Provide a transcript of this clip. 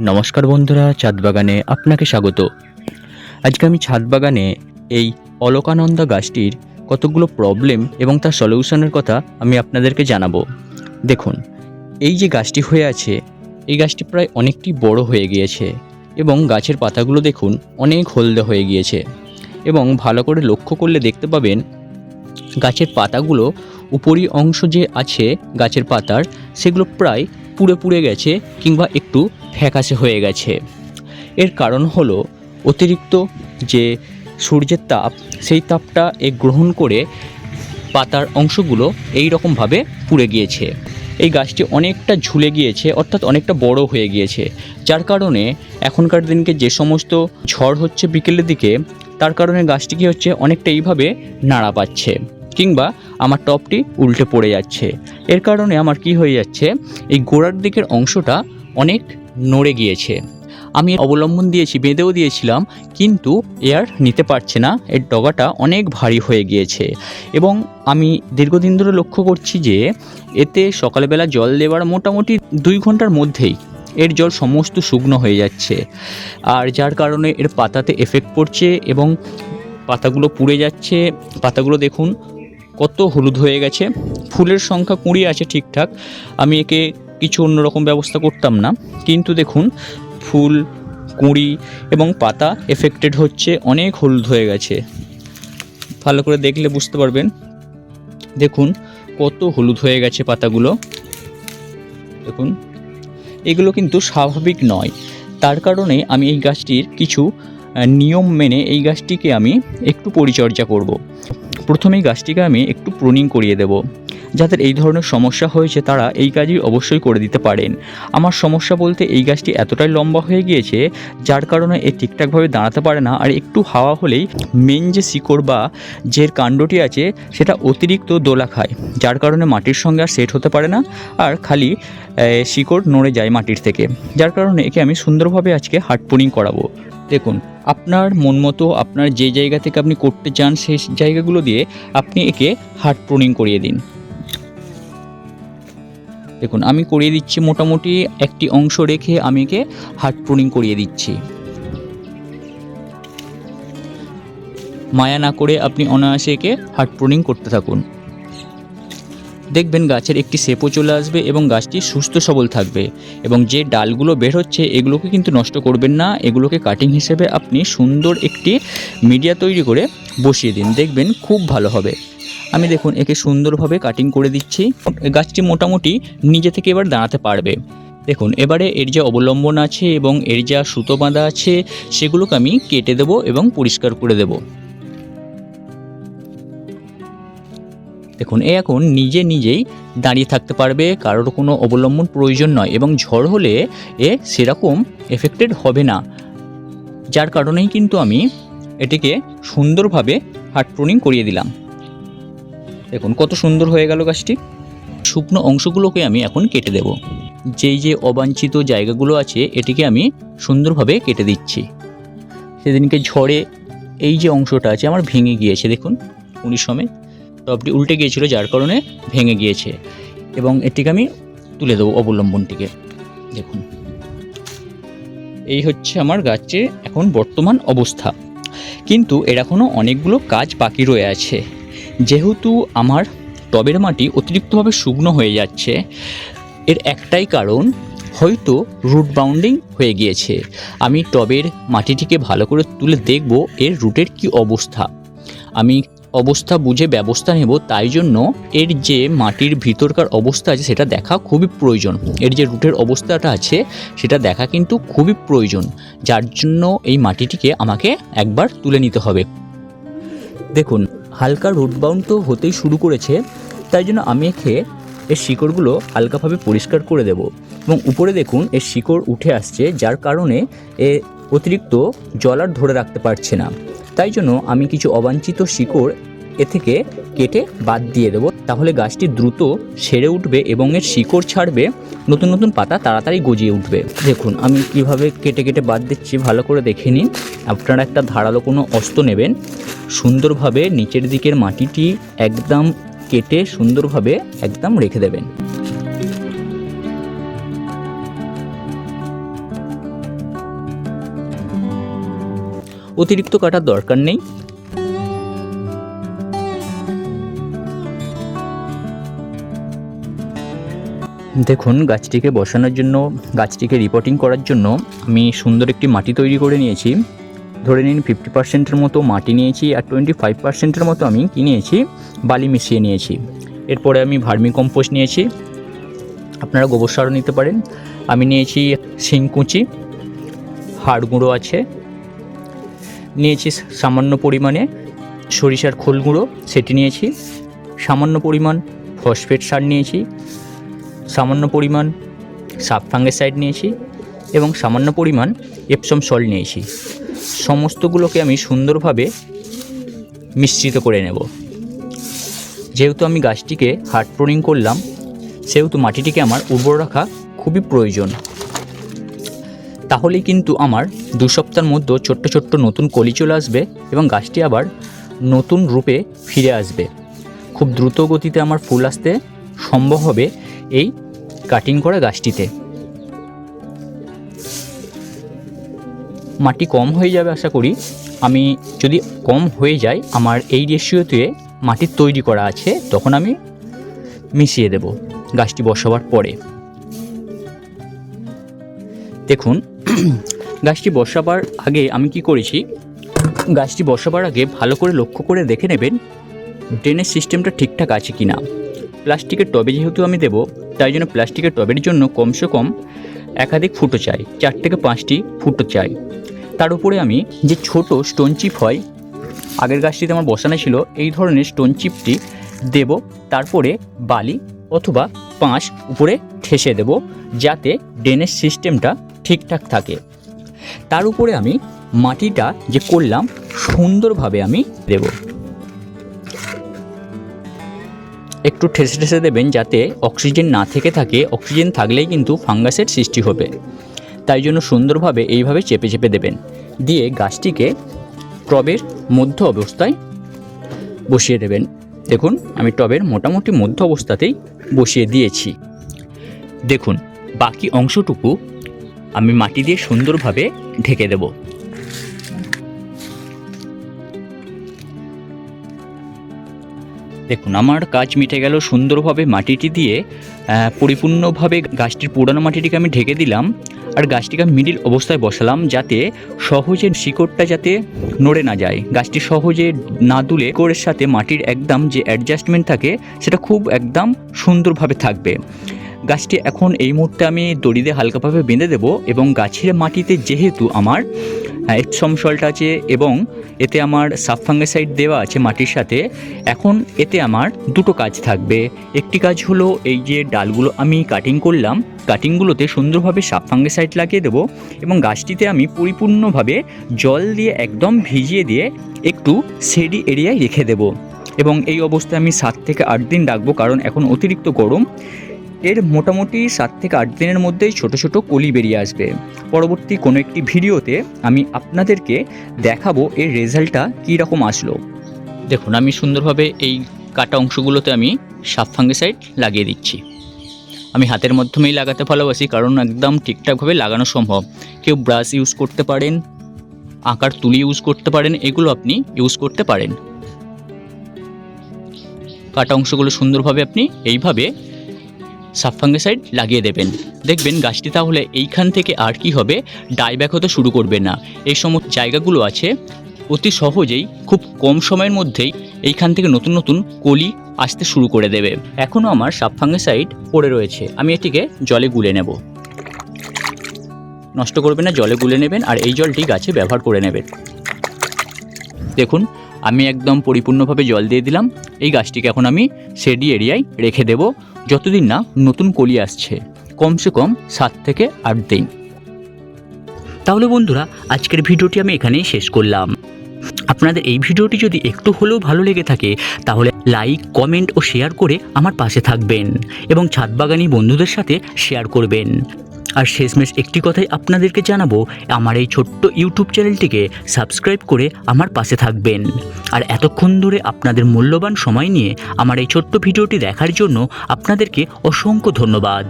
নমস্কার বন্ধুরা ছাদ বাগানে আপনাকে স্বাগত। আজকে আমি ছাদ বাগানে এই অলকানন্দা গাছটির কতগুলো প্রবলেম এবং তার সলিউশনের কথা আমি আপনাদেরকে জানাব। দেখুন, এই যে গাছটি হয়ে আছে, এই গাছটি প্রায় অনেকটি বড় হয়ে গিয়েছে এবং গাছের পাতাগুলো দেখুন অনেক হলদে হয়ে গিয়েছে এবং ভালো করে লক্ষ্য করলে দেখতে পাবেন গাছের পাতাগুলো উপরি অংশ যে আছে গাছের পাতার, সেগুলো প্রায় পুড়ে পুড়ে গেছে কিংবা একটু ফ্যাকাশে হয়ে গেছে। এর কারণ হলো অতিরিক্ত যে সূর্যের তাপ, সেই তাপটা এ গ্রহণ করে পাতার অংশগুলো এই রকমভাবে পুড়ে গিয়েছে। এই গাছটি অনেকটা ঝুলে গিয়েছে, অর্থাৎ অনেকটা বড় হয়ে গিয়েছে। যার কারণে এখনকার দিনকে যে সমস্ত ঝড় হচ্ছে বিকেলের দিকে, তার কারণে গাছটি কী হচ্ছে অনেকটা এইভাবে নাড়া পাচ্ছে কিংবা আমার টপটি উল্টে পড়ে যাচ্ছে। এর কারণে আমার কি হয়ে যাচ্ছে, এই গোড়ার দিকের অংশটা অনেক নড়ে গিয়েছে। আমি অবলম্বন দিয়েছি, বেঁধেও দিয়েছিলাম, কিন্তু এয়ার নিতে পারছে না। এর ডগাটা অনেক ভারী হয়ে গিয়েছে। এবং আমি দীর্ঘদিন ধরে লক্ষ্য করছি যে, এতে সকালবেলা জল দেওয়ার মোটামুটি দুই ঘণ্টার মধ্যেই এর জল সমস্ত শুকনো হয়ে যাচ্ছে। আর যার কারণে এর পাতাতে এফেক্ট পড়ছে এবং পাতাগুলো পুড়ে যাচ্ছে। পাতাগুলো দেখুন, কত হলুদ হয়ে গেছে। ফুলের সংখ্যা কুড়ি আছে ঠিকঠাক। আমি একে কিছু অন্যরকম ব্যবস্থা করতাম না। কিন্তু দেখুন, ফুল, কুঁড়ি এবং পাতা এফেক্টেড হচ্ছে, অনেক হলুদ হয়ে গেছে। ভালো করে দেখলে বুঝতে পারবেন। দেখুন, কত হলুদ হয়ে গেছে পাতাগুলো। দেখুন, এগুলো কিন্তু স্বাভাবিক নয়। তার কারণে আমি এই গাছটির কিছু নিয়ম মেনে এই গাছটিকে আমি একটু পরিচর্যা করব। প্রথমেই গাছটিকে আমি একটু প্রুনিং করিয়ে দেব। যাদের এই ধরনের সমস্যা হয়েছে তারা এই কাজই অবশ্যই করে দিতে পারেন। আমার সমস্যা বলতে এই গাছটি এতটাই লম্বা হয়ে গিয়েছে, যার কারণে এ ঠিকঠাকভাবে দাঁড়াতে পারে না। আর একটু হাওয়া হলেই মেন যে শিকড় বা যে কাণ্ডটি আছে, সেটা অতিরিক্ত দোলা খায়, যার কারণে মাটির সঙ্গে আর সেট হতে পারে না, আর খালি শিকড় নড়ে যায় মাটির থেকে। যার কারণে একে আমি সুন্দরভাবে আজকে হার্ড পুনিং করাবো। দেখুন, আপনার মন মতো, আপনার যে জায়গা থেকে আপনি করতে চান সেই জায়গাগুলো দিয়ে আপনি একে হার্ড প্রুনিং করিয়ে দিন। দেখুন, আমি করিয়ে দিচ্ছি মোটামুটি একটি অংশ রেখে আমি একে হার্ড প্রুনিং করিয়ে দিচ্ছি। মায়া না করে আপনি অনায়াসে একে হার্ড প্রুনিং করতে থাকুন। দেখবেন গাছের একটি শেপও চলে আসবে এবং গাছটি সুস্থ সবল থাকবে এবং যে ডালগুলো বের হচ্ছে এগুলোকে কিন্তু নষ্ট করবেন না, এগুলোকে কাটিং হিসেবে আপনি সুন্দর একটি মিডিয়া তৈরি করে বসিয়ে দিন। দেখবেন খুব ভালো হবে। আমি দেখুন, একে সুন্দরভাবে কাটিং করে দিচ্ছি। গাছটি মোটামুটি নিজে থেকে এবার দাঁড়াতে পারবে। দেখুন, এবারে এর যে অবলম্বন আছে এবং এর যা সুতো বাঁধা আছে, সেগুলোকে আমি কেটে দেব এবং পরিষ্কার করে দেব। দেখুন, এ এখন নিজে নিজেই দাঁড়িয়ে থাকতে পারবে, কারোর কোনো অবলম্বন প্রয়োজন নয় এবং ঝড় হলে এ সেরকম এফেক্টেড হবে না। যার কারণেই কিন্তু আমি এটিকে সুন্দরভাবে হার্ট প্রুনিং করিয়ে দিলাম। দেখুন, কত সুন্দর হয়ে গেল গাছটি। শুকনো অংশগুলোকে আমি এখন কেটে দেব। যেই যে অবাঞ্ছিত জায়গাগুলো আছে, এটিকে আমি সুন্দরভাবে কেটে দিচ্ছি। সেদিনকে ঝড়ে এই যে অংশটা আছে, আমার ভেঙে গিয়েছে, দেখুন, উনি সময় টপটি উল্টে গিয়েছিল, যার কারণে ভেঙে গিয়েছে। এবং এটিকে আমি তুলে দেবো অবলম্বনটিকে। দেখুন। এই হচ্ছে আমার গাছের এখন বর্তমান অবস্থা। কিন্তু এর এখনও অনেকগুলো কাজ বাকি রয়ে আছে। যেহেতু আমার টবের মাটি অতিরিক্তভাবে শুকনো হয়ে যাচ্ছে, এর একটাই কারণ হয়তো রুট বাউন্ডিং হয়ে গিয়েছে। আমি টবের মাটিটিকে ভালো করে তুলে দেখব এর রুটের কি অবস্থা। আমি অবস্থা বুঝে ব্যবস্থা নেব, তাই জন্য এর যে মাটির ভিতরকার অবস্থা আছে সেটা দেখা খুবই প্রয়োজন। এর যে রুটের অবস্থাটা আছে সেটা দেখা কিন্তু খুবই প্রয়োজন, যার জন্য এই মাটিটিকে আমাকে একবার তুলে নিতে হবে। দেখুন হালকা রুট বাউন্ড তো হতেই শুরু করেছে, তাই জন্য আমি এখে এর শিকড়গুলো হালকাভাবে পরিষ্কার করে দেব। এবং উপরে দেখুন, এর শিকড় উঠে আসছে, যার কারণে এ অতিরিক্ত জল আর ধরে রাখতে পারছে না। তাই জন্য আমি কিছু অবাঞ্ছিত শিকড় এ থেকে কেটে বাদ দিয়ে দেবো। তাহলে গাছটি দ্রুত সেরে উঠবে এবং এর শিকড় ছাড়বে। নতুন নতুন পাতা তাড়াতাড়ি গজিয়ে উঠবে। দেখুন, আমি কীভাবে কেটে কেটে বাদ দিচ্ছি ভালো করে দেখে নিন। আপনারা একটা ধারালো কোনো অস্ত্র নেবেন। সুন্দরভাবে নিচের দিকের মাটিটি একদম কেটে সুন্দরভাবে একদম রেখে দেবেন। অতিরিক্ত কাটার দরকার নেই। দেখুন, গাছটিকে বসানোর জন্য, গাছটিকে রিপোর্টিং করার জন্য আমি সুন্দর একটি মাটি তৈরি করে নিয়েছি। ধরে নিন ফিফটি পার্সেন্টের মতো মাটি নিয়েছি আর টোয়েন্টি ফাইভ পার্সেন্টের মতো আমি কি নিয়েছি? বালি মিশিয়ে নিয়েছি। এরপরে আমি ভার্মি কম্পোস্ট নিয়েছি। আপনারা গোবর সারও নিতে পারেন। আমি নিয়েছি শিংকুচি হাড় গুঁড়ো আছে। নিয়েছি সামান্য পরিমাণে সরিষার খোল গুঁড়ো সেটি নিয়েছি। সামান্য পরিমাণ ফসফেট সার নিয়েছি। সামান্য পরিমাণ সাব ফাঙ্গেসাইড নিয়েছি এবং সামান্য পরিমাণ এপসম সল্ট নিয়েছি। সমস্তগুলোকে আমি সুন্দরভাবে মিশ্রিত করে নেব। যেহেতু আমি গাছটিকে হার্ড প্রোনিং করলাম, সেহেতু মাটিটিকে আমার উর্বর রাখা খুবই প্রয়োজন। তাহলেই কিন্তু আমার দু সপ্তাহের মধ্যে ছোট্ট ছোট্ট নতুন কলি চলে আসবে এবং গাছটি আবার নতুন রূপে ফিরে আসবে। খুব দ্রুত গতিতে আমার ফুল আসতে সম্ভব হবে এই কাটিং করা গাছটিতে। মাটি কম হয়ে যাবে আশা করি। আমি যদি কম হয়ে যায় আমার এই রেশিওতে মাটি তৈরি করা আছে, তখন আমি মিশিয়ে দেব গাছটি বসাবার পরে। দেখুন, গাছটি বসাবার আগে আমি কি করেছি? গাছটি বসাবার আগে ভালো করে লক্ষ্য করে দেখে নেবেন ড্রেনের সিস্টেমটা ঠিকঠাক আছে কি না প্লাস্টিকের টবে যেহেতু আমি দেবো, তাই জন্য প্লাস্টিকের টবের জন্য কমসে কম একাধিক ফুটো চাই, চার থেকে পাঁচটি ফুটো চাই। তার উপরে আমি যে ছোট স্টোন চিপ হয়, আগের গাছটিতে আমার বসানো ছিল, এই ধরনের স্টোন চিপটি দেব, তারপরে বালি অথবা পাঁশ উপরে ঠেসে দেব, যাতে ড্রেনের সিস্টেমটা ঠিকঠাক থাকে। তার উপরে আমি মাটিটা যে করলাম, সুন্দরভাবে আমি দেব। একটু ঠেসে ঠেসে দেবেন যাতে অক্সিজেন না থেকে থাকে, অক্সিজেন থাকলেই কিন্তু ফাঙ্গাসের সৃষ্টি হবে। তাই জন্য সুন্দরভাবে এইভাবে চেপে চেপে দেবেন। দিয়ে গাছটিকে টবের মধ্য অবস্থায় বসিয়ে দেবেন। দেখুন, আমি টবের মোটামুটি মধ্য অবস্থাতেই বসিয়ে দিয়েছি। দেখুন, বাকি অংশটুকু আমি মাটি দিয়ে সুন্দরভাবে ঢেকে দেব। দেখুন, আমার কাজ মিটে গেল, সুন্দরভাবে মাটিটি দিয়ে পরিপূর্ণভাবে গাছটির পুরানো মাটিটিকে আমি ঢেকে দিলাম আর গাছটিকে আমি মিডিল অবস্থায় বসালাম যাতে সহজে শিকড়টা যাতে নড়ে না যায়। গাছটি সহজে না দুলে শিকড়ের সাথে মাটির একদম যে অ্যাডজাস্টমেন্ট থাকে, সেটা খুব একদম সুন্দরভাবে থাকবে। গাছটি এখন এই মুহূর্তে আমি দড়ি দিয়ে হালকাভাবে বেঁধে দেবো এবং গাছের মাটিতে যেহেতু আমার এপসম সল্ট আছে এবং এতে আমার সাবফাঙ্গেসাইড দেওয়া আছে মাটির সাথে। এখন এতে আমার দুটো কাজ থাকবে। একটি কাজ হলো এই যে ডালগুলো আমি কাটিং করলাম কাটিংগুলোতে সুন্দরভাবে সাবফাঙ্গেসাইড লাগিয়ে দেবো এবং গাছটিতে আমি পরিপূর্ণভাবে জল দিয়ে একদম ভিজিয়ে দিয়ে একটু সেডি এরিয়ায় রেখে দেব। এবং এই অবস্থায় আমি সাত থেকে আট দিন রাখব, কারণ এখন অতিরিক্ত গরম। এর মোটামুটি সাত থেকে আট দিনের মধ্যেই ছোট ছোট কলি বেরিয়ে আসবে। পরবর্তী কোনো একটি ভিডিওতে আমি আপনাদেরকে দেখাবো এর রেজাল্টটা কীরকম আসলো। দেখুন, আমি সুন্দরভাবে এই কাটা অংশগুলোতে আমি সাপ ফাঙ্গিসাইড লাগিয়ে দিচ্ছি। আমি হাতের মাধ্যমেই লাগাতে ভালোবাসি, কারণ একদম ঠিকঠাকভাবে লাগানো সম্ভব। কেউ ব্রাশ ইউজ করতে পারেন, আঁকার তুলি ইউজ করতে পারেন, এগুলো আপনি ইউজ করতে পারেন। কাটা অংশগুলো সুন্দরভাবে আপনি এইভাবে সাবফাঙ্গিসাইড লাগিয়ে দেবেন। দেখবেন গাছটি তাহলে এইখান থেকে আর কি হবে ডাইব্যাক হতে শুরু করবে না। এই সমস্ত জায়গাগুলো আছে, অতি সহজেই খুব কম সময়ের মধ্যেই এইখান থেকে নতুন নতুন কলি আসতে শুরু করে দেবে। এখনও আমার সাবফাঙ্গিসাইড পড়ে রয়েছে, আমি এটিকে জলে গুলে নেব। নষ্ট করবেন না, জলে গুলে নেবেন, আর এই জলটি গাছে ব্যবহার করে নেবেন। দেখুন, আমি একদম পরিপূর্ণভাবে জল দিয়ে দিলাম। এই গাছটিকে এখন আমি সেডি এরিয়ায় রেখে দেব। যতদিন না নতুন কলি আসছে, কমসে কম সাত থেকে আট দিন। তাহলে বন্ধুরা, আজকের ভিডিওটি আমি এখানেই শেষ করলাম। আপনাদের এই ভিডিওটি যদি একটু হলেও ভালো লেগে থাকে, তাহলে লাইক, কমেন্ট ও শেয়ার করে আমার পাশে থাকবেন এবং ছাদ বাগানি বন্ধুদের সাথে শেয়ার করবেন। আর শেষমেশ একটি কথাই আপনাদেরকে জানাব, আমার এই ছোট্ট ইউটিউব চ্যানেলটিকে সাবস্ক্রাইব করে আমার পাশে থাকবেন। আর এতক্ষণ ধরে আপনাদের মূল্যবান সময় নিয়ে আমার এই ছোট্ট ভিডিওটি দেখার জন্য আপনাদেরকে অসংখ্য ধন্যবাদ।